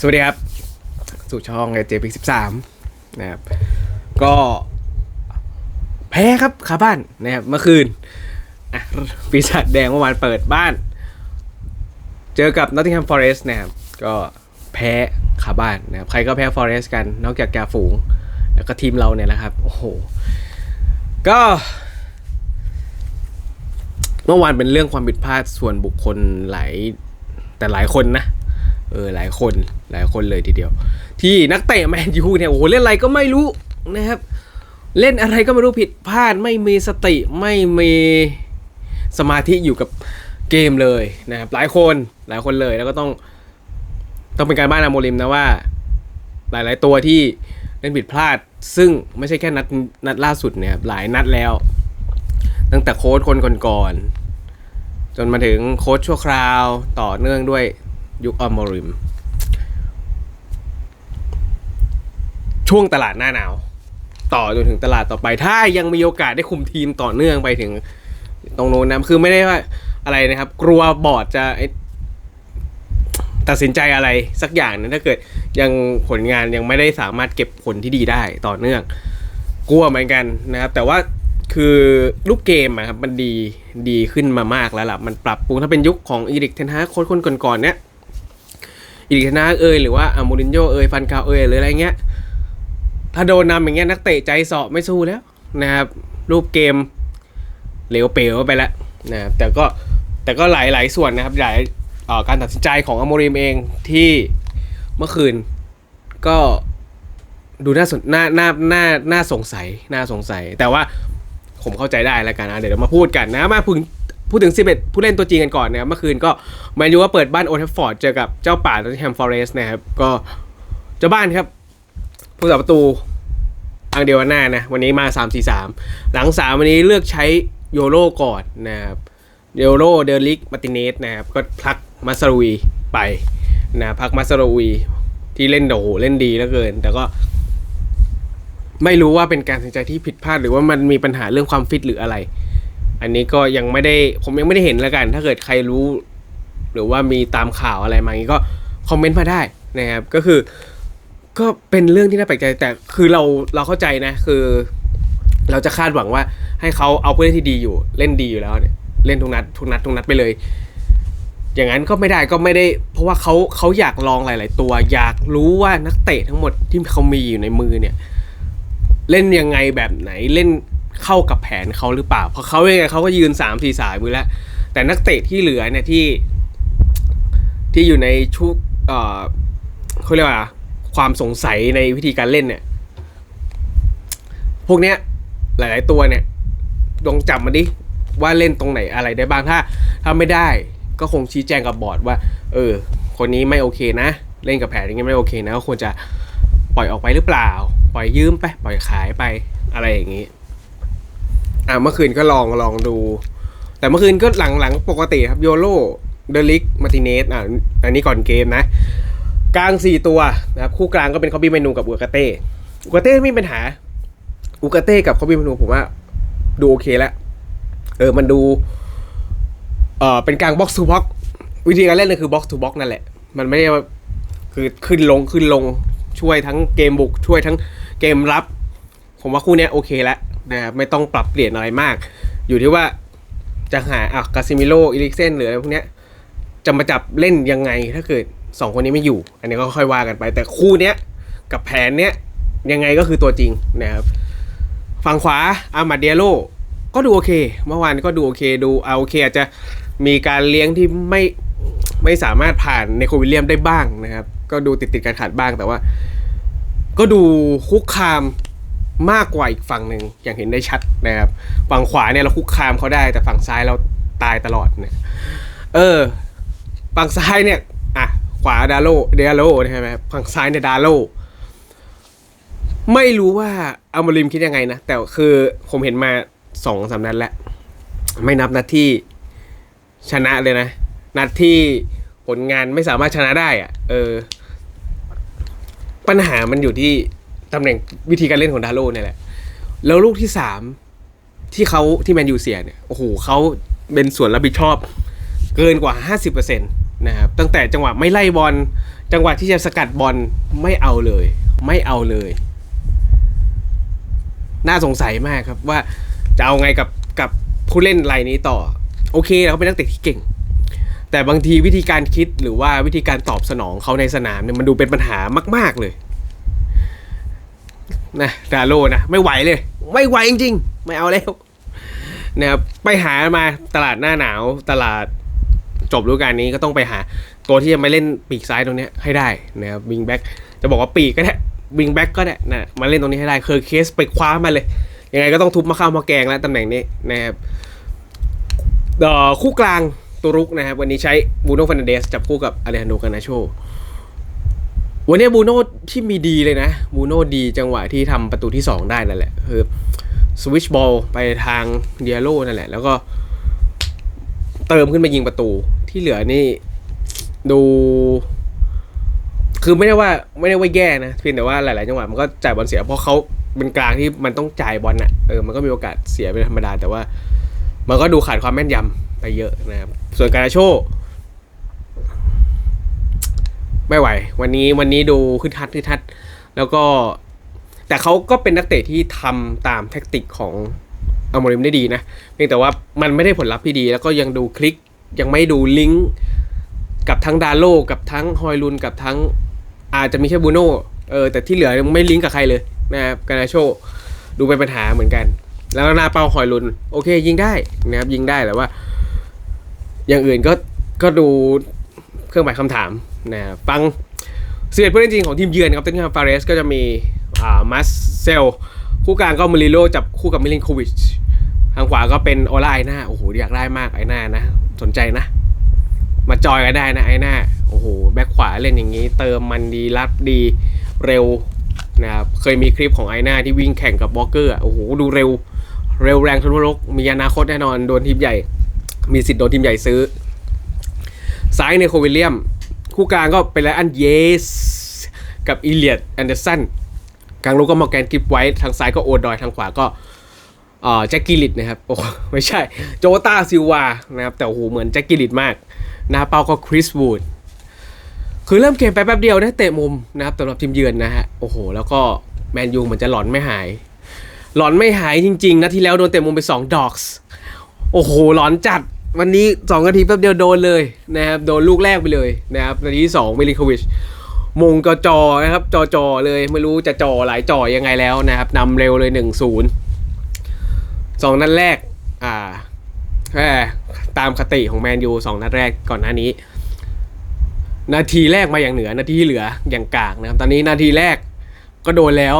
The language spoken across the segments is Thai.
สวัสดีครับ สู่ช่องเจพิกสิบสามนะครับ ก็แพ้ครับคาบ้านนะครับเมื่อคืนปีศาจแดงเมื่อวานเปิดบ้าน เจอกับ Nottingham Forest นะครับ ก็แพ้คาบ้านนะครับ ใครก็แพ้ Forest กัน นอกจากแกาฝูง แล้วก็ทีมเราเนี่ยแหละครับ โอ้โห ก็ เมื่อวานเป็นเรื่องความผิดพลาดส่วนบุคคลหลายแต่หลายคนนะ เออหลายคนหลายคนเลยทีเดียว ที่นักเตะแมนยูเนี่ยโอ้โหเล่นอะไรก็ไม่รู้นะครับ เล่นอะไรก็ไม่รู้ผิดพลาดไม่มีสติไม่มีสมาธิอยู่กับเกมเลยนะครับหลายคนหลายคนเลยแล้วก็ต้องต้องเป็นการบ้านอาโมริมนะว่า หลาย ๆ ตัวที่เล่นผิดพลาด ซึ่งไม่ใช่แค่นัดนัดล่าสุดเนี่ยหลายนัดแล้ว ตั้งแต่โค้ชคนก่อนๆจนมาถึงโค้ชชั่วคราวต่อเนื่องด้วย ยุคอัลโมริม ช่วงตลาดหน้าหนาว ต่อจนถึงตลาดต่อไป ถ้ายังมีโอกาสได้คุมทีมต่อเนื่องไปถึง ตรงโน้นนะคือไม่ได้ว่าอะไรนะครับ กลัวบอร์ดจะตัดสินใจอะไรสักอย่างนะถ้าเกิดยังผลงานยังไม่ได้สามารถเก็บผลที่ดีได้ต่อเนื่อง กลัวเหมือนกันนะครับ แต่ว่าคือลูกเกมอะครับมันดีดีขึ้นมามากแล้วล่ะ มันปรับปรุงถ้าเป็นยุคของอีริกเทนฮาโค้ชคนก่อนๆเนี้ย อีริกนาเอยหรือว่าอามูรินโญ่เอยฟันกาวเอยหรืออะไรเงี้ย ถ้าโดนนำอย่างเงี้ยนักเตะใจเสาะไม่สู้แล้วนะครับรูปเกมเหลวเป๋วไปแล้วนะครับแต่ก็แต่ก็หลายหลายส่วนนะครับหลายการตัดสินใจของอโมริมเองที่เมื่อคืนก็ดูน่าสนน่าน่าน่าน่าสงสัยน่าสงสัย แต่ว่าผมเข้าใจได้แล้วกันนะเดี๋ยวเรามาพูดกันนะมาพูด พูดถึง 11 ผู้เล่นตัวจริงกันก่อนนะครับเมื่อคืนก็แมนยูว่าเปิดบ้านโอเทฟฟอร์ดเจอกับเจ้าป่า n อ t แฮมฟอเรสต์นะครับ ก็เจ้าบ้านครับผู้สาประตูอังเดวหน้านะ วันนี้มา 3 4 3 หลัง 3 วันนี้เลือกใช้โยโรก่อนนะครับโยโรเดลิกมาติเนสนะครับ ก็พักมาซารุยไปนะพักมาซารุยที่เล่นโดโเล่นดีเหลือเกิน แต่ก็ไม่รู้ว่าเป็นการตัดสินใจที่ผิดพลาดหรือว่ามันมีปัญหาเรื่องความฟิตหรืออะไร อันนี้ก็ยังไม่ได้ผมยังไม่ได้เห็นแล้วกัน ถ้าเกิดใครรู้ หรือว่ามีตามข่าวอะไรมาอย่างนี้ก็คอมเมนต์มาได้นะครับ ก็คือ ก็เป็นเรื่องที่น่าแปลกใจแต่คือเราเราเข้าใจนะ คือ เราจะคาดหวังว่าให้เขาเอาผู้เล่นที่ดีอยู่ เล่นดีอยู่แล้วเนี่ยเล่นทุกนัดทุกนัดทุกนัดไปเลย อย่างนั้นก็ไม่ได้ก็ไม่ได้ เพราะว่าเขาเขาอยากลองหลาย ๆ ตัว อยากรู้ว่านักเตะทั้งหมดที่เขามีอยู่ในมือเนี่ย เล่นยังไงแบบไหนเล่น เข้ากับแผนเขาหรือเปล่า เพราะเขาเองเขาก็ยืนสามสี่สายมือแล้ว แต่นักเตะที่เหลือเนี่ยที่ที่อยู่ในชุกเอ่อเขาเรียกว่าความสงสัยในวิธีการเล่นเนี่ย พวกเนี้ยหลาย ๆ ตัวเนี่ยลองจับมาดิว่าเล่นตรงไหนอะไรได้บ้างถ้าถ้าไม่ได้ก็คงชี้แจงกับบอร์ดว่า เออ คนนี้ไม่โอเคนะ เล่นกับแผนอย่างนี้ยไม่โอเคนะก็ควรจะปล่อยออกไปหรือเปล่า ปล่อยยืมไป ปล่อยขายไปอะไรอย่างนี้ อะเมื่อคืนก็ลองลองดู แต่เมื่อคืนก็หลังหลังปกติครับโยโรเดลิกมาติเนสอะอันนี้ก่อนเกมนะ กลางสี่ตัวนะครับ คู่กลางก็เป็นคอบี้เมนูกับอูกาเต้อูกาเต้ไม่มีปัญหาอูกาเต้กับคอบี้เมนูผมว่าดูโอเคแล้วเออมันดูเออเป็นกลางบ็อกซ์ทูบ็อกวิธีการเล่นเนี่ยคือบ็อกซ์ทูบ็อกนั่นแหละ มันไม่ได้ว่คือขึ้นลงขึ้นลงช่วยทั้งเกมบุกช่วยทั้งเกมรับ ผมว่าคู่เนี้ยโอเคแล้ว นะครับไม่ต้องปรับเปลี่ยนอะไรมาก อยู่ที่ว่าจะหาอะกาซิมิโลอิลิกเซนหรืออะไรพวกเนี้ยจะมาจับเล่นยังไงถ้าเกิดสองคนนี้ไม่อยู่ อันนี้ก็ค่อยว่ากันไป แต่คู่เนี้ยกับแผนเนี้ยยังไงก็คือตัวจริงนะครับฝั่งขวาอามาเดียโลก็ดูโอเค เมื่อวานก็ดูโอเคดูเอาโอเคอาจจะมีการเลี้ยงที่ไม่ไม่สามารถผ่านในโควิลเลียมได้บ้างนะครับ ก็ดูติดติดๆขัดบ้างแต่ว่า ก็ดูคุกคาม มากกว่าอีกฝั่งหนึ่งอย่างเห็นได้ชัดนะครับ ฝั่งขวาเนี่ยเราคุกคามเขาได้ แต่ฝั่งซ้ายเราตายตลอดเนี่ยเออ ฝั่งซ้ายเนี่ยอะขวาดาโลเดาโลใช่ไหมฝั่งซ้ายเนี่ยดาโลไม่รู้ว่าอัลโมริมคิดยังไงนะ แต่คือผมเห็นมาสองสามนัดแล้ว ไม่นับนัดที่ชนะเลยนะ นัดที่ผลงานไม่สามารถชนะได้อะเออ ปัญหามันอยู่ที่ ตำแหน่งวิธีการเล่นของดาโลเนี่ยแหละ แล้วลูกที่สามที่เขาที่แมนยูเสียเนี่ยโอ้โหเขาเป็นส่วนรับผิดชอบเกินกว่า 50%นนะครับตั้งแต่จังหวะไม่ไล่บอลจังหวะที่จะสกัดบอลไม่เอาเลย ไม่เอาเลย น่าสงสัยมากครับว่าจะเอาไงกับกับผู้เล่นรายนี้ต่อ โอเคเขาเป็นนักเตะที่เก่ง แต่บางทีวิธีการคิดหรือว่าวิธีการตอบสนองเขาในสนามเนี่ยมันดูเป็นปัญหามาก ๆเลย นะดาโลนะไม่ไหวเลย ไม่ไหวจริงๆ ไม่เอาแล้วนะครับไปหามาตลาดหน้าหนาวตลาดจบฤดูกาลนี้ก็ต้องไปหา ตัวที่จะมาเล่นปีกซ้ายตรงนี้ให้ได้นะครับวิงแบ็กจะบอกว่าปีกก็ได้วิงแบ็กก็ได้นะมาเล่นตรงนี้ให้ได้เคอร์เคสไปคว้ามาเลย ยังไงก็ต้องทุบมาข้าวมาแกงแล้วตำแหน่งนี้นะครับเอ่อคู่กลางตัวรุกนะครับ วันนี้ใช้บูโน่ฟันเดสจับคู่กับอเลฮันโดกานาโช วันนี้บูโน่ที่มีดีเลยนะบูโน่ดีจังหวะที่ทำประตูที่ 2 ได้นั่นแหละ คือสวิชบอลไปทางเดียโลนั่นแหละ แล้วก็ เติมขึ้นมายิงประตูที่เหลือนี่ดู คือไม่ได้ว่าไม่ได้ว่าแย่นะเพียงแต่ว่าหลาย ๆ จังหวะมันก็จ่ายบอลเสีย เพราะเขาเป็นกลางที่มันต้องจ่ายบอลน่ะเออมันก็มีโอกาสเสียเป็นธรรมดาแต่ว่า มันก็ดูขาดความแม่นยำไปเยอะนะครับส่วนการาโช ไม่ไหว วันนี้วันนี้ดูขึ้นทัดขึ้นทัด แล้วก็แต่เขาก็เป็นนักเตะที่ทำตามแท็กติกของอโมริมได้ดีนะ เพียงแต่ว่ามันไม่ได้ผลลัพธ์ที่ดี แล้วก็ยังดูคลิกยังไม่ดูลิงก์กับทั้งดาโลกับทั้งฮอยลุนกับทั้งอาจจะมีแค่บูโน่เออแต่ที่เหลือไม่ลิงก์กับใครเลยนะครับกานาโชดูเป็นปัญหาเหมือนกัน แล้วหน้าเป้าฮอยลุน โอเค ยิงได้นะครับยิงได้แต่ว่า อย่างอื่นก็ก็ดูเครื่องหมายคำถาม นะฟังสิบเอ็ดผู้เล่นจริงของทีมเยือนครับเต็นท์ฟาเรสก็จะมีอ่ามาสเซลคู่กลางก็มาริโลจับคู่กับมิลินโควิชทางขวาก็เป็นโอลาไอหน้าโอ้โหอยากได้มากไอหน้านะ สนใจนะ มาจอยกันได้นะไอหน้าโอ้โหแบ็คขวาเล่นอย่างนี้ เติมมันดีรัดดีเร็วนะครับเคยมีคลิปของไอหน้าที่วิ่งแข่งกับบล็อกเกอร์อะโอ้โหดูเร็ว เร็วแรงทะลุโลกมีอนาคตแน่นอนโดนทีมใหญ่ มีสิทธิ์โดนทีมใหญ่ซื้อซ้ายในโควิลเลียม คู่กลางก็เป็นไลอันเยส กับอีเลียดแอนเดอร์สันกลางลูกก็มอร์แกนกิฟไว้ทางซ้ายก็โอดอยทางขวาก็แจ็คกิลิตนะครับโอ้ไม่ใช่ โจตาซิลวานะครับแต่โอ้โหเหมือนแจ็คกิลิตมากน้าเป้าก็คริสวูดคือเริ่มเกมไปแป๊บเดียวได้เตะมุมนะครับสำหรับทีมเยือนนะฮะโอ้โห แล้วก็แมนยูเหมือนจะหลอนไม่หาย หลอนไม่หายจริงๆนะที่แล้วโดนเตะมุมไป 2 ดอก โอ้โห หลอนจัด วันนี้2นาทีแป๊บเดียวโดนเลยนะครับโดนลูกแรกไปเลยนะครับนาทีที่2มิลิควิชมงจอจอนะครับจอจอเลยไม่รู้จะจอหลายจอยังไงแล้วนะครับนำเร็วเลย1-0สองนัดแรกอ่าแค่ตามคติของแมนยูสองนัดแรกก่อนหน้านี้ นาทีแรกมาอย่างเหนือ นาทีที่เหลืออย่างกากนะครับตอนนี้นาทีแรกก็โดนแล้ว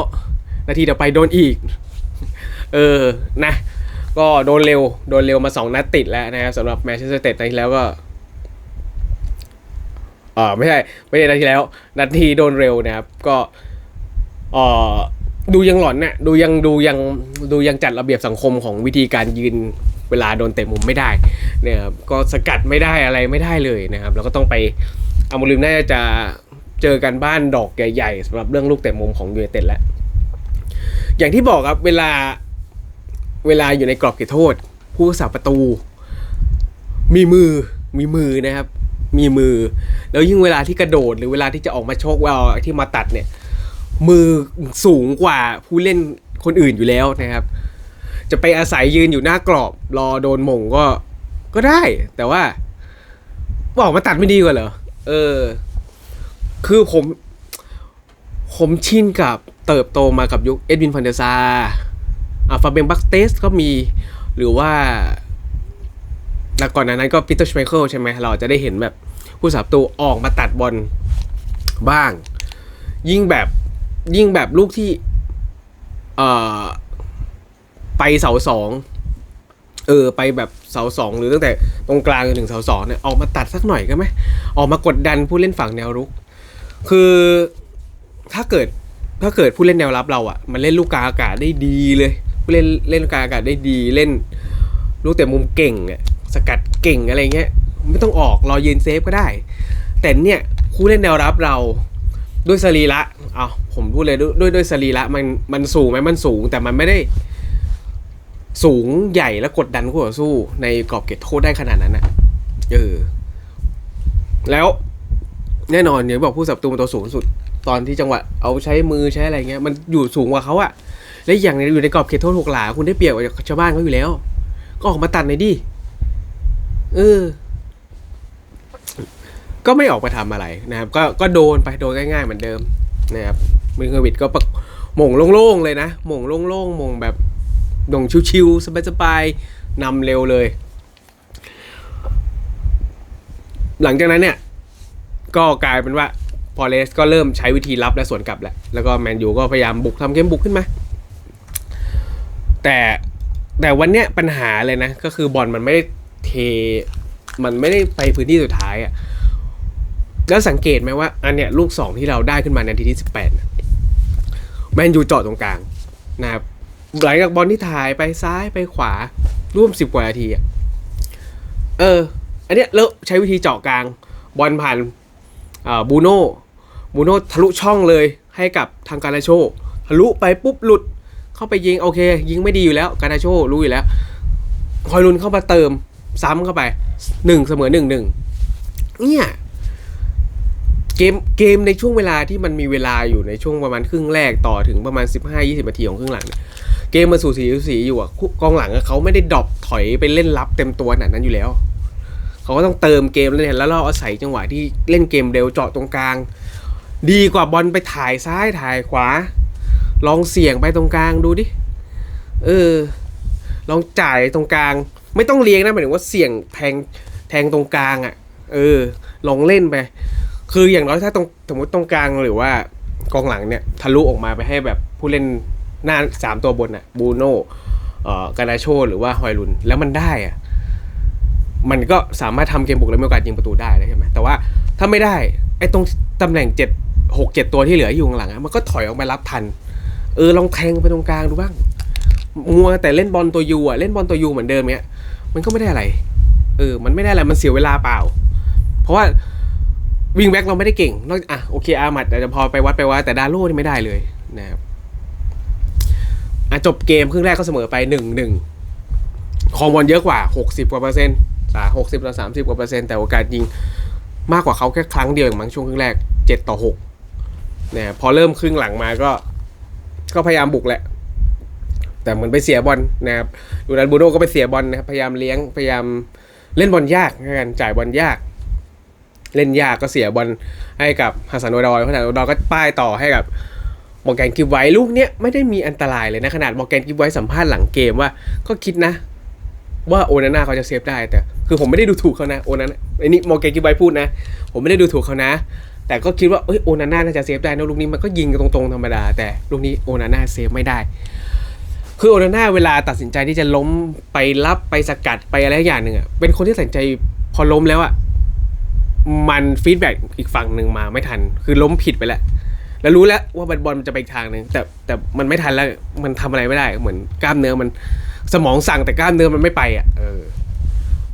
นาทีต่อไปโดนอีก เออนะ ก็โดนเร็ว โดนเร็วมาสองนัดติดแล้วนะครับสำหรับแมนเชสเตอร์เตดนาทีแล้วก็เออไม่ใช่ ไม่ใช่นาทีแล้วนาทีโดนเร็วนะครับ ก็เออดูยังหลอนน่ะดูยังดูยังดูยังจัดระเบียบสังคมของวิธีการยืนเวลาโดนเตะมุมไม่ได้เนี่ยครับก็สกัดไม่ได้อะไรไม่ได้เลยนะครับ แล้วก็ต้องไปอามูลิมน่าจะเจอกันบ้านดอกใหญ่ๆสำหรับเรื่องลูกเตะมุมของยูไนเต็ดแล้วอย่างที่บอกครับเวลา เวลาอยู่ในกรอบเขตโทษ ผู้รักษาประตู มีมือมีมือนะครับ มีมือ แล้วยิ่งเวลาที่กระโดดหรือเวลาที่จะออกมาโชกเวลที่มาตัดเนี่ย มือสูงกว่าผู้เล่นคนอื่นอยู่แล้วนะครับ จะไปอาศัยยืนอยู่หน้ากรอบรอโดนมงก็ก็ได้ แต่ว่าบอกมาตัดไม่ดีกว่าเหรอเออ คือผม ผมชินกับเติบโตมากับยุคเอ็ดวินฟันเดซา ฟาเบนบักเตสก็มี หรือว่าแล้วก่อนหน้านั้นก็ปีเตอร์ชไมเคิลใช่ไหมเราจะได้เห็นแบบผู้สับตูออกมาตัดบอลบ้าง ยิ่งแบบยิ่งแบบลูกที่เอ่อไปเสาสองเออไปแบบเสาสองหรือตั้งแต่ตรงกลางจนถึงเสาสองเนี่ยออกมาตัดสักหน่อยก็ไหมออกมากดดันผู้เล่นฝั่งแนวรุก คือถ้าเกิดถ้าเกิดผู้เล่นแนวรับเราอะ่ะ มันเล่นลูกกลางอากาศได้ดีเลย เล่นเล่นลูกกาอากาศได้ดีเล่นลูกแต่มุมเก่งสกัดเก่งอะไรเงี้ยไม่ต้องออกรอยืนเซฟก็ได้ แต่เนี่ยผู้เล่นแนวรับเราด้วยสรีระเอาผมพูดเลยด้วยด้วยสรีระมันมันสูงไหมมันสูง แต่มันไม่ได้สูงใหญ่และกดดันคู่ต่อสู้ ในกรอบเขตโทษได้ขนาดนั้นอะเออ แล้วแน่นอนอย่างบอกผู้สับตูมันตัวสูงสุด ตอนที่จังหวะเอาใช้มือใช้อะไรเงี้ย มันอยู่สูงกว่าเขาอะ และอีกอย่างหนึงอยู่ในกรอบเขตโทษหกหลา คุณได้เปรียบกว่าชาวบ้านเขาอยู่แล้ว ก็ออกมาตัดหน่อยดิเออ ก็ไม่ออกมาทำอะไรนะครับ ก็ก็โดนไปโดนง่ายๆเหมือนเดิมนะครับมินเคอร์วิดก็ประหม่งโล่งๆเลยนะหม่งโล่งๆหม่งแบบหม่งชิวๆสบายๆนำเร็วเลย หลังจากนั้นเนี่ย ก็กลายเป็นว่าพอเลสก็เริ่มใช้วิธีรับและสวนกลับแหละ แล้วก็แมนยูก็พยายามบุกทำเกมบุกขึ้นมา แต่แต่วันเนี้ยปัญหาเลยนะ ก็คือบอลมันไม่ได้เท มันไม่ได้ไปพื้นที่สุดท้ายอะ่ะแล้วสังเกตไหมว่า อันเนี้ยลูกสองที่เราได้ขึ้นมาในทีที่สิบแปดแมนยูเจาะตรงกลางนะครับหลังจากบอลที่ถ่ายไปซ้ายไปขวาร่วมสิบกว่านาทีอะเออ อันเนี้ยแล้วใช้วิธีเจาะกลาง บอลผ่านอ่าบูโน่บูโน่ทะลุช่องเลยให้กับทางการาโช ทะลุไปปุ๊บหลุด เข้าไปยิงโอเค ยิงไม่ดีอยู่แล้วการาโชรู้อยู่แล้ว คอยลุนเข้ามาเติมซ้ำเข้าไปหนึ่งเสมอหนึ่งหนึ่งเนี่ยเกมเกมในช่วงเวลาที่มันมีเวลาอยู่ในช่วงประมาณครึ่งแรกต่อถึงประมาณ 15-20นาทีของครึ่งหลังเนี่ยเกมมันสูสีสีอยู่อะกองหลังเขาไม่ได้ดรอปถอยไปเล่นรับเต็มตัวขนาดนั้นอยู่แล้วเขาก็ต้องเติมเกมแล้วเนี่ยแล้วเราอาศัยจังหวะที่เล่นเกมเร็วเจาะตรงกลาง ดีกว่าบอลไปถ่ายซ้ายถ่ายขวา ลองเสี่ยงไปตรงกลางดูดิ เออ ลองจ่ายตรงกลาง ไม่ต้องเลี้ยงนะหมายถึงว่าเสี่ยงแทงแทงตรงกลางอะ่ะ เออ ลองเล่นไป คืออย่างน้อยถ้าตรงสมมติตรงกลางหรือว่ากองหลังเนี่ยทะลุออกมาไปให้แบบผู้เล่นหน้าสามตัวบนอะ่ะบูโน่เอ่อกานาโชหรือว่าฮอยลุนแล้วมันได้อะมันก็สามารถทำเกมบุกแล้วมีโอกาสยิงประตูได้ใช่ไหมแต่ว่าถ้าไม่ได้ไอ้ตรงตำแหน่งเจ็ดหกเจ็ดตัวที่เหลืออยู่ข้างหลังอะมันก็ถอยออกมารับทัน เออลองแทงไปตรงกลางดูบ้าง มัวแต่เล่นบอลตัวยูอะเล่นบอลตัวยูเหมือนเดิมเนี้ย มันก็ไม่ได้อะไร เออ มันไม่ได้อะไรมันเสียเวลาเปล่า เพราะว่าวิงแบ็กเราไม่ได้เก่งนอกอะโอเคอามัดอาจจะพอไปวัดไปว่าแต่ดาโล่นี่ไม่ได้เลยนะครับอะจบเกมครึ่งแรกก็เสมอไปหนึ่งหนึ่งคองบอลเยอะกว่าหกสิบกว่าเปอร์เซ็นต์สาหกสิบต่อสามสิบกว่าเปอร์เซ็นต์แต่โอกาสยิงมากกว่าเขาแค่ครั้งเดียวเองมั้งช่วงครึ่งแรกเจ็ดต่อหกเนี่ยพอเริ่มครึ่งหลังมาก็ ก็พยายามบุกแหละ แต่เหมือนไปเสียบอลนะครับดูนันบูโน่ก็ไปเสียบอลนะครับพยายามเลี้ยงพยายามเล่นบอลยากในการจ่ายบอลยาก เล่นยากก็เสียบอลให้กับฮัสซันโอดอยฮัสซันโอดอยก็ป้ายต่อให้กับมอร์แกนกิฟไว้ลูกเนี้ยไม่ได้มีอันตรายเลยนะ ขนาดมอร์แกนกิฟไว้สัมภาษณ์หลังเกมว่าก็คิดนะ ว่าโอนาน่าเขาจะเซฟได้แต่ คือผมไม่ได้ดูถูกเขานะโอนาน่าไอ้นี่มอร์แกนกิฟไว้พูดนะ ผมไม่ได้ดูถูกเขานะ แต่ก็คิดว่าเอ้ยโอนาน่าน่าจะเซฟได้นะลูกนี้มันก็ยิงกันตรงๆธรรมดา แต่ลูกนี้โอนาน่าเซฟไม่ได้ คือโอนาน่าเวลาตัดสินใจที่จะล้มไปรับไปสกัดไปอะไรอย่างหนึ่งอะเป็นคนที่ตัดสินใจพอล้มแล้วอะมันฟีดแบ็กอีกฝั่งหนึ่งมาไม่ทัน คือล้มผิดไปแล้วแล้วรู้แล้วว่าบอลมันจะไปอีกทางหนึ่งแต่แต่มันไม่ทันแล้วมันทำอะไรไม่ได้ เหมือนกล้ามเนื้อมันสมองสั่งแต่กล้ามเนื้อมันไม่ไปอะเออ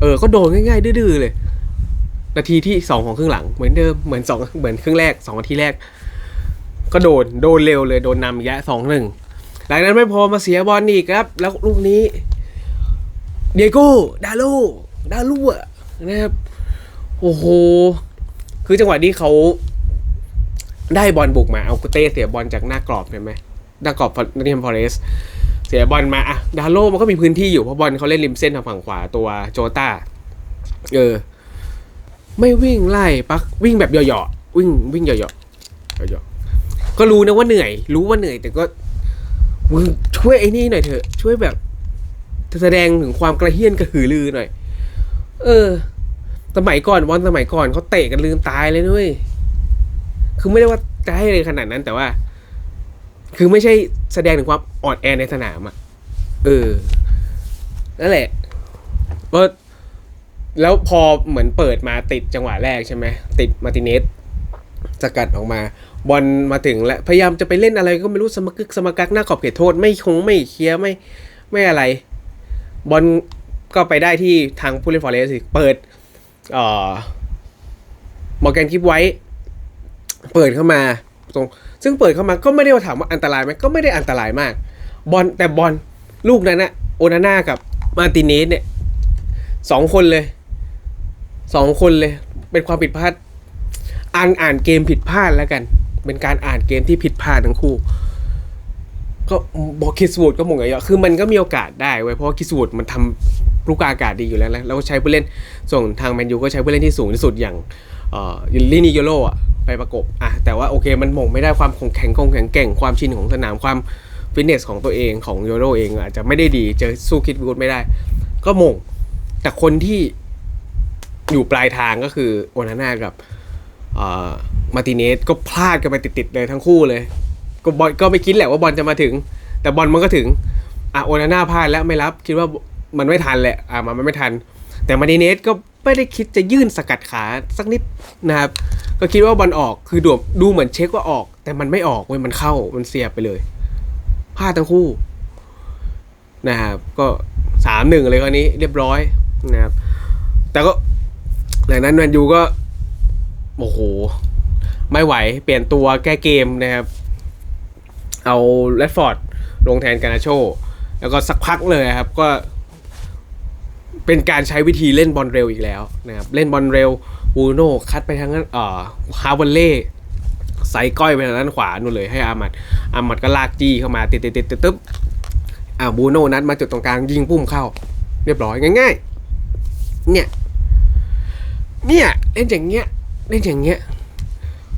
เออ ก็โดนง่ายๆดื้อๆเลย นาทีที่สองของครึ่งหลังเหมือนเดิมเหมือนสองเหมือนครึ่งแรกสองนาทีแรก ก็โดนโดนเร็วเลยโดนนำอีกแยะสองหนึ่งหลังนั้นไม่พอมาเสียบอลอีกครับ แล้วลูกนี้เดียโก้ดาโลดาลูอะนะครับโอ้โห คือจังหวะที่เขาได้บอลบุกมาเอากุเต้เสียบอลจากหน้ากรอบเห็นไหมหน้ากรอบนอตติมฟอเรสเสียบอลมาอะดาโลมันก็มีพื้นที่อยู่เพราะบอลเขาเล่นริมเส้นทางฝั่งขวาตัวโจตาเออ ไม่วิ่งไล่ปักวิ่งแบบเหยาะๆวิ่งวิ่งเหยาะๆเหยาะๆก็รู้นะว่าเหนื่อย รู้ว่าเหนื่อยแต่ก็มึงช่วยไอ้นี่หน่อยเถอะ ช่วยแบบแสดงถึงความกระเฮี้ยนกระหือรือหน่อย เออ สมัยก่อนบอลสมัยก่อนเขาเตะกันลืมตายเลยนุ้ยคือไม่ได้ว่าจะให้เลยขนาดนั้นแต่ว่า คือไม่ใช่แสดงถึงความอ่อนแอในสนามอะ เออ นั่นแหละก็ แล้วพอเหมือนเปิดมาติดจังหวะแรกใช่ไหมติดมาติเนสสกัดออกมา บอลมาถึงแล้วพยายามจะไปเล่นอะไรก็ไม่รู้สมกึกสมกักหน้าขอบเขตโทษไม่คงไม่เคลียร์ไม่ไม่อะไร บอลก็ไปได้ที่ทางผู้เล่นฟอร์เรสต์เปิดเอ่อมอร์แกนคิปไว้ เปิดเข้ามาตรง ซึ่งเปิดเข้ามาก็ไม่ได้ว่าถามว่าอันตรายไหมก็ไม่ได้อันตรายมาก บอลแต่บอลลูกนั้นนะโอนาน่ากับมาติเนสเนี่ยสองคนเลย สองคนเลย เป็นความผิดพลาดอ่านอ่านเกมผิดพลาดแล้วกัน เป็นการอ่านเกมที่ผิดพลาดทั้งคู่ ก็บอกคิสวูดก็มงอย่างเงี้ยคือมันก็มีโอกาสได้เว้เพราะว่าคิสวูดมันทำลูกอากาศดีอยู่แล้วนะแล้วก็ใช้ผู้เล่นส่งทางแมนยูก็ใช้ผู้เล่นที่สูงที่สุดอย่างเอ่อลินิโยโรอะไปประกบอะแต่ว่าโอเคมันม่งไม่ได้ความแข็งคงแข็งแกร่งความชินของสนามความฟิตเนสของตัวเองของโยโรเองอาจจะไม่ได้ดีเจอสู้คิดวูดไม่ได้ ก็ม่งแต่คนที่ อยู่ปลายทางก็คือโอนาน่ากับมาร์ติเนสก็พลาดกันไปติดๆเลยทั้งคู่เลย ก็บอลก็ไม่คิดแหละว่าบอลจะมาถึง แต่บอลมันก็ถึงอะโอนาน่าพลาดแล้วไม่รับคิดว่ามันไม่ทันแหละอะมันไม่ทัน แต่มาร์ติเนสก็ไม่ได้คิดจะยื่นสกัดขาสักนิดนะครับ ก็คิดว่าบอลออกคือดูดูเหมือนเช็คว่าออก แต่มันไม่ออกเว้ยมันเข้ามันเสียบไปเลยพลาดทั้งคู่นะครับก็สามหนึ่งเลยคราวนี้เรียบร้อยนะครับแต่ก็ หลังนั้นแมนยูก็ โอ้โห ไม่ไหว เปลี่ยนตัวแก้เกมนะครับ เอาแรดฟอร์ดลงแทนกานาโช แล้วก็สักพักเลยครับ ก็ เป็นการใช้วิธีเล่นบอลเร็วอีกแล้วนะครับ เล่นบอลเร็วบูโน่คัดไปทางนั้นเอ่อฮาวเวลเล่ใส่ก้อยไปทางด้านขวานู่นเลยให้อามัดอามัดก็ลากจี้เข้ามาติดติดติดตึ๊บอ่าบูโน่นัดมาจุดตรงกลางยิงปุ้มเข้า เรียบร้อยง่าย ๆ เนี่ย เนี่ยเล่นอย่างเงี้ยเล่นอย่างเงี้ย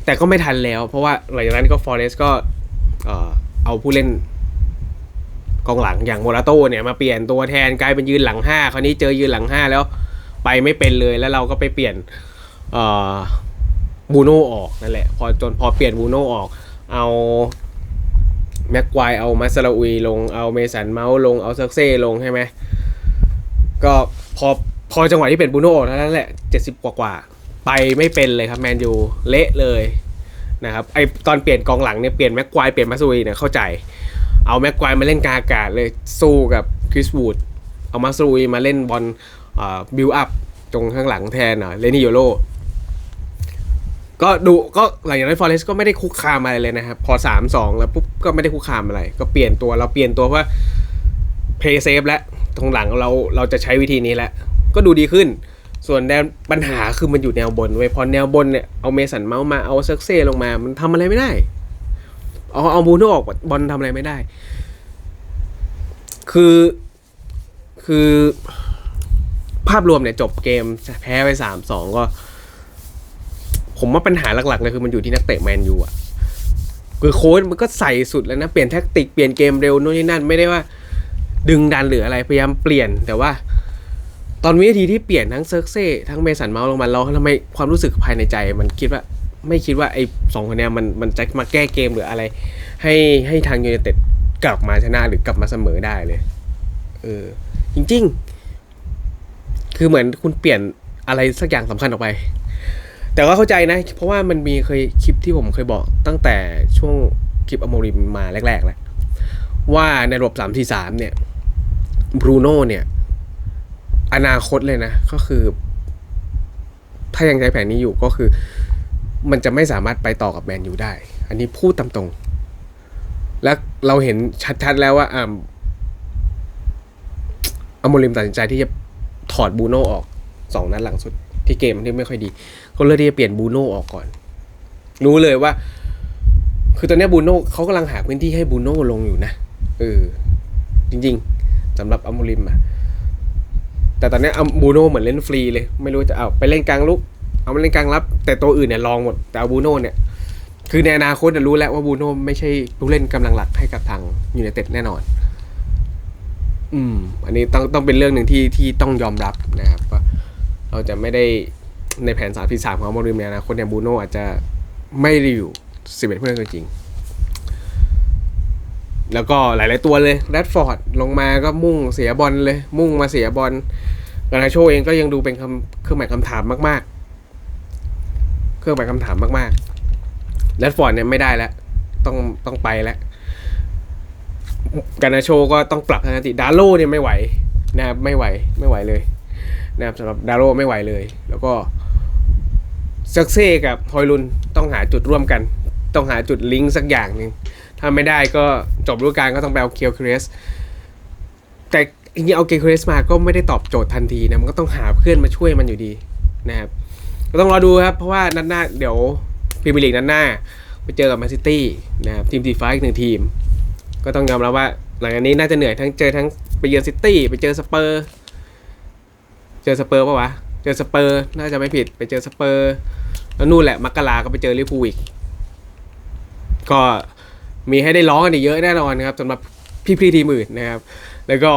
แต่ก็ไม่ทันแล้ว เพราะว่าหลังจากนั้นก็ฟอเรสก็เอาผู้เล่นกองหลังอย่างโมราโต้เนี่ยมาเปลี่ยนตัวแทนกลายเป็นยืนหลังห้าคราวนี้เจอยืนหลังห้าแล้วไปไม่เป็นเลยแล้วเราก็ไปเปลี่ยนบูโน่ออกนั่นแหละ พอจนพอเปลี่ยนบูโน่ออก เอาแม็กควายเอามาซาลาอุยลงเอาเมสันเมาส์ลงเอาเซอร์เซ่ลงใช่ไหมก็พอ พอจังหวะที่เป็นบูโน่เท่านั้นแหละเจ็ดสิบกว่ากว่าๆไปไม่เป็นเลยครับแมนยูเละเลยนะครับไอตอนเปลี่ยนกองหลังเนี่ยเปลี่ยนแม็กควายเปลี่ยนมาซาลาอุยเนี่ยเข้าใจ เอาแม็กควายมาเล่นกาอากาศเลยสู้กับคริสวูดเอามาซาลาอุยมาเล่นบอลบิวอัพตรงข้างหลังแทนอะเลนี่โยโรก็ดูก็หลังจากนั้นฟอเรสก็ไม่ได้คุกคามอะไรเลยนะครับ พอสามสองแล้วปุ๊บก็ไม่ได้คุกคามอะไร ก็เปลี่ยนตัวเราเปลี่ยนตัวเพราะเพย์เซฟแล้วตรงหลังเราเราจะใช้วิธีนี้แล้ว ก็ดูดีขึ้น ส่วนแนวปัญหาคือมันอยู่แนวบนเว้ยพอแนวบนเนี่ยเอาเมสันเมาส์มาเอาเซ็กเซ่ลงมา มันทำอะไรไม่ได้ เอาเอาบูโน่ออกบอลทำอะไรไม่ได้ คือคือภาพรวมเนี่ยจบเกมแพ้ไปสามสองก็ ผมว่าปัญหาหลักๆเลยคือมันอยู่ที่นักเตะแมนยูอะคือโค้ชมันก็ใส่สุดแล้วนะ เปลี่ยนแท็กติกเปลี่ยนเกมเร็วโน่นนี่นั่นไม่ได้ว่า ดึงดันหรืออะไรพยายามเปลี่ยนแต่ว่า ตอนวินาทีที่เปลี่ยนทั้งเซิร์กเซ่ทั้งเมสันเมาส์ลงมาเราทำไมความรู้สึกภายในใจมันคิดว่าไม่คิดว่าไอ้สองคนเนี้ยมันมันจะมาแก้เกมหรืออะไร ให้ให้ทางยูไนเต็ดกลับมาชนะหรือกลับมาเสมอได้เลยเออจริง ๆ คือเหมือนคุณเปลี่ยนอะไรสักอย่างสำคัญออกไป แต่ก็เข้าใจนะ เพราะว่ามันมีเคยคลิปที่ผมเคยบอกตั้งแต่ช่วงคลิปอโมริมมาแรกๆแล้วว่าในระบบสามสี่สามเนี่ยบรูโน่เนี่ย อนาคตเลยนะ ก็คือ ถ้ายังใช้แผนนี้อยู่ก็คือ มันจะไม่สามารถไปต่อกับแมนยูได้ อันนี้พูดตามตรง แล้วเราเห็นชัดๆแล้วว่าอ่าอโมริมตัดสินใจที่จะถอดบูโน่ออกสองนัดหลังสุด ที่เกมที่ไม่ค่อยดี ก็เลือกที่จะเปลี่ยนบูโน่ออกก่อน รู้เลยว่า คือตอนนี้บูโน่เขากำลังหาพื้นที่ให้บูโน่ลงอยู่นะเออจริง ๆสำหรับอัมโมริมอะ แต่ตอนนี้ยอัมบูโน่เหมือนเล่นฟรีเลย ไม่รู้จะเอาไปเล่นกลางลุก เอามาเล่นกลางรับ แต่ตัวอื่นเนี่ยลองหมด แต่เอาบูโน่เนี่ย คือในอนาคตรู้แล้วว่าบูโน่ไม่ใช่ผู้เล่นกำลังหลักให้กับทางยูไนเต็ดแน่นอน อืม อันนี้ต้องต้องเป็นเรื่องหนึ่งที่ที่ต้องยอมรับนะครับว่าเราจะไม่ได้ในแผนสามพีสามของมาริมในอนาคตเนี่ยบูโน่อาจจะไม่ได้อยู่สิบเอ็ดผู้เล่นตัวจริง แล้วก็หลาย ๆ ตัวเลยแรดฟอร์ดลงมาก็มุ่งเสียบอลเลย มุ่งมาเสียบอลกานาโชเองก็ยังดูเป็นคำเครื่องหมายคำถามมาก ๆ เครื่องหมายคำถามมากๆแรดฟอร์ดเนี่ยไม่ได้แล้ว ต้องต้องไปแล้วกานาโชก็ต้องปรับทันคติดาโลเนี่ยไม่ไหวนะครับไม่ไหวไม่ไหวเลยนะครับสำหรับดาโลไม่ไหวเลย แล้วก็เซกเซ่กับฮอยลุนต้องหาจุดร่วมกัน ต้องหาจุดลิงก์สักอย่างหนึ่ง ถ้าไม่ได้ก็จบฤดูกาลก็ต้องไปเอาเคียวครสแต่จริงๆเอาเคียวครสมาก็ไม่ได้ตอบโจทย์ทันทีนะมันก็ต้องหาเพื่อนมาช่วยมันอยู่ดีนะครับก็ต้องรอดูครับ เพราะว่านัดหน้าเดี๋ยวพรีเมียร์ลีกนัดหน้าไปเจอกับแมนซิตี้นะครับทีมสีฟ้าอีกหนึ่งทีม ก็ต้องยอมรับว่า หลังจากนี้น่าจะเหนื่อยทั้งเจอทั้งไปเยือนซิตี้ไปเจอสเปอร์ เจอสเปอร์ปะวะเจอสเปอร์น่าจะไม่ผิดไปเจอสเปอร์ แล้วนู่นแหละมักกะลาก็ไปเจอลิเวอร์พูลอีกก็ มีให้ได้ร้องกันอีกเยอะแน่นอนนะครับสำหรับพี่ๆทีมอื่นนะครับ แล้วก็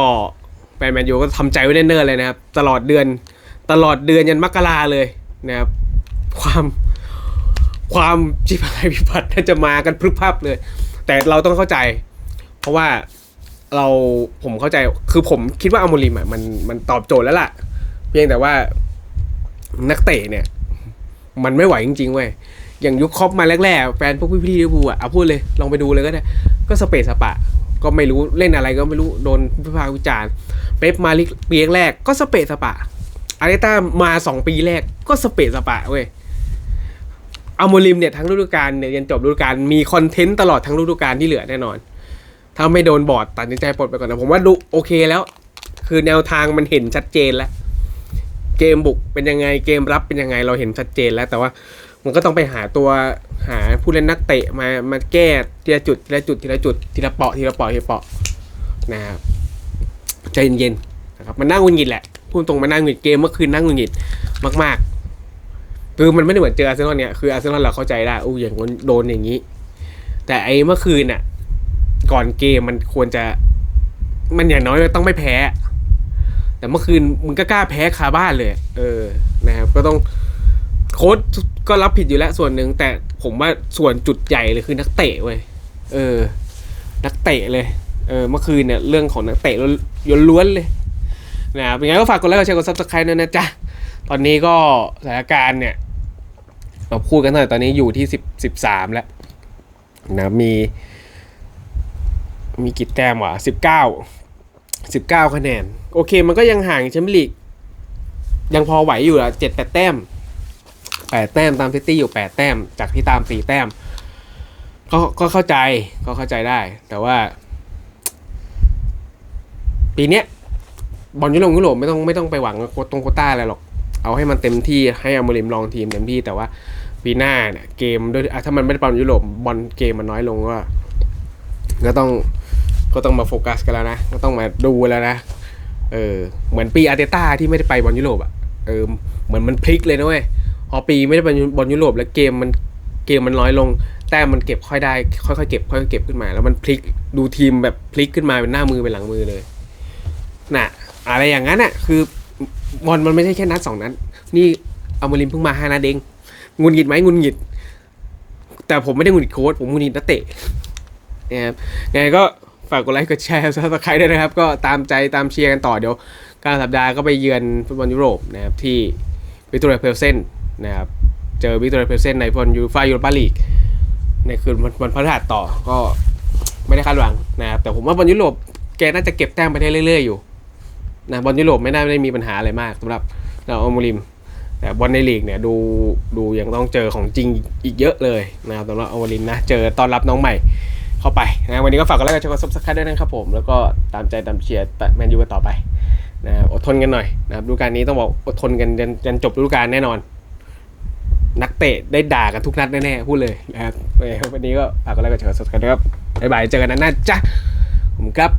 แฟนแมนยูก็ทำใจไว้เนิ่นๆเลยนะครับ ตลอดเดือนตลอดเดือนยันมกราเลยนะครับ ความความจิบหายพิบัติน่าจะมากันพรึบพรับเลย แต่เราต้องเข้าใจ เพราะว่าเราผมเข้าใจคือผมคิดว่าอโมริมอะมันมันตอบโจทย์แล้วล่ะ เพียงแต่ว่านักเตะเนี่ย มันไม่ไหวจริงๆเว้ย อย่างยุคครอปมาแรกๆแฟนพวกพี่ๆลิเวอร์พูลอะเอาพูดเลยลองไปดูเลยก็ได้ ก็สเปซสปะ ก็ไม่รู้เล่นอะไรก็ไม่รู้โดนวิพากษ์วิจารณ์เป๊ปมาลิกปีแรกก็สเปซสปะอาร์เตต้ามาสองปีแรกก็สเปซสปะเว้ยอาโมลิมเนี่ยทั้งฤดูกาลเนี่ยยันจบฤดูกาลมีคอนเทนต์ตลอดทั้งฤดูกาลที่เหลือแน่นอน ถ้าไม่โดนบอร์ดตัดสินใจปลดไปก่อนนะผมว่าดูโอเคแล้ว คือแนวทางมันเห็นชัดเจนแล้ว เกมบุกเป็นยังไงเกมรับเป็นยังไงเราเห็นชัดเจนแล้ว แต่ว่า มันก็ต้องไปหาตัวหาผู้เล่นนักเตะมามาแก้ทีละจุดทีละจุดทีละจุดทีละเปาะทีละเปาะทีละเปาะนะครับใจเย็นๆนะครับมันน่าหงุดหงิดแหละพูดตรงมันน่าหงุดหงิดเกมเมื่อคืนน่าหงุดหงิดมาก ๆ คือมันไม่ได้เหมือนเจออาร์เซนอลเนี่ยคืออาร์เซนอลเราเข้าใจได้อู้อย่างโดนอย่างนี้ แต่ไอ้เมื่อคืนน่ะ ก่อนเกมมันควรจะ มันอย่างน้อยต้องไม่แพ้ แต่เมื่อคืนมึงก็กล้าแพ้คาบ้านเลย เออนะครับก็ต้อง โค้ชก็รับผิดอยู่แล้วส่วนหนึ่งแต่ผมว่าส่วนจุดใหญ่เลยคือนักเตะเว้ยเออ นักเตะเลยเออเมื่อคืนเนี่ยเรื่องของนักเตะล้วนเลยนะครับยังไงก็ฝากกดไลค์กดแชร์กดซับสไครต์ด้วยนะจ๊ะตอนนี้ก็สถานการณ์เนี่ย เราพูดกันหน่อยตอนนี้อยู่ที่สิบสิบสามแล้วนะมี มีกี่แต้มวะสิบเก้าสิบเก้าคะแนน โอเคมันก็ยังห่างแชมเปี้ยนลีกยังพอไหวอยู่อะเจ็ดแปดแต้ม แปดแต้มตามซิตี้อยู่แปดแต้ม จากที่ตามสี่แต้ม ก็ก็เข้าใจก็เข้าใจได้ แต่ว่า ปีเนี้ยบอลยุโรปยุโรปไม่ต้องไม่ต้องไปหวังโคตรงโคต้าอะไรหรอก เอาให้มันเต็มที่ให้อโมริมลองทีมเต็มที่แต่ว่าปีหน้าเนี่ยเกมด้วยถ้ามันไม่ได้บอลยุโรปบอลเกมมันน้อยลงก็ก็ต้องก็ต้องมาโฟกัสกันแล้วนะ ก็ต้องมาดูแล้วนะ เออ เหมือนปีอาร์เตต้าที่ไม่ได้ไปบอลยุโรปอะ เออ เหมือนมันพลิกเลยนะเว้ย พอปีไม่ได้บอลยุโรปแล้วเกมมันเกมมันน้อยลง แต้มมันเก็บค่อยได้ ค่อยๆเก็บค่อยๆเก็บขึ้นมา แล้วมันพลิกดูทีมแบบพลิกขึ้นมาเป็นหน้ามือเป็นหลังมือเลยน่ะอะไรอย่างนั้นอะ คือบอลมันไม่ใช่แค่นัดสองนัดนี่เอามาริมเพิ่งมาห้านัดเองงุนหงิดไหมงุนหงิด แต่ผมไม่ได้งุนหงิดโค้ชผมงุนหงิดนักเตะนะครับไงก็ฝากกดไลค์กดแชร์ซับสไครต์ด้วยนะครับ ก็ตามใจตามเชียร์กันต่อเดี๋ยวกลางสัปดาห์ก็ไปเยือนฟุตบอลยุโรปนะครับที่วิตอเรียเพลเซน นะครับเจอวิกตอเรียเพลเซนในฟุตบอลยูฟ่ายูโรปาลีกในคืนวันวันพฤหัสต่อก็ไม่ได้คาดหวังนะครับแต่ผมว่าบอลยุโรปแกน่าจะเก็บแต้มไปได้เรื่อย ๆ อยู่นะบอลยุโรปไม่น่าได้มีปัญหาอะไรมากสำหรับเราอัลโมริม แต่บอลในลีกเนี่ยดูดูยังต้องเจอของจริงอีกเยอะเลยนะครับสำหรับอัลโมริมนะเจอตอนรับน้องใหม่เข้าไปนะวันนี้ก็ฝากกดไลค์กดแชร์กดซับสไครต์ด้วยนะครับผม แล้วก็ตามใจตามเชียร์แมนยูกันต่อไปนะอดทนกันหน่อยนะครับฤดูกาลนี้ต้องบอกอดทนกันจนจนจบฤดูกาลแน่นอน นักเตะได้ด่ากันทุกนัดแน่ๆพูดเลยนะครับวันนี้ก็ฝากกดไลค์กดแชร์กดซับสไครต์ด้วยครับบ๊ายบายเจอกันนัดหน้าจ้ะผมครับ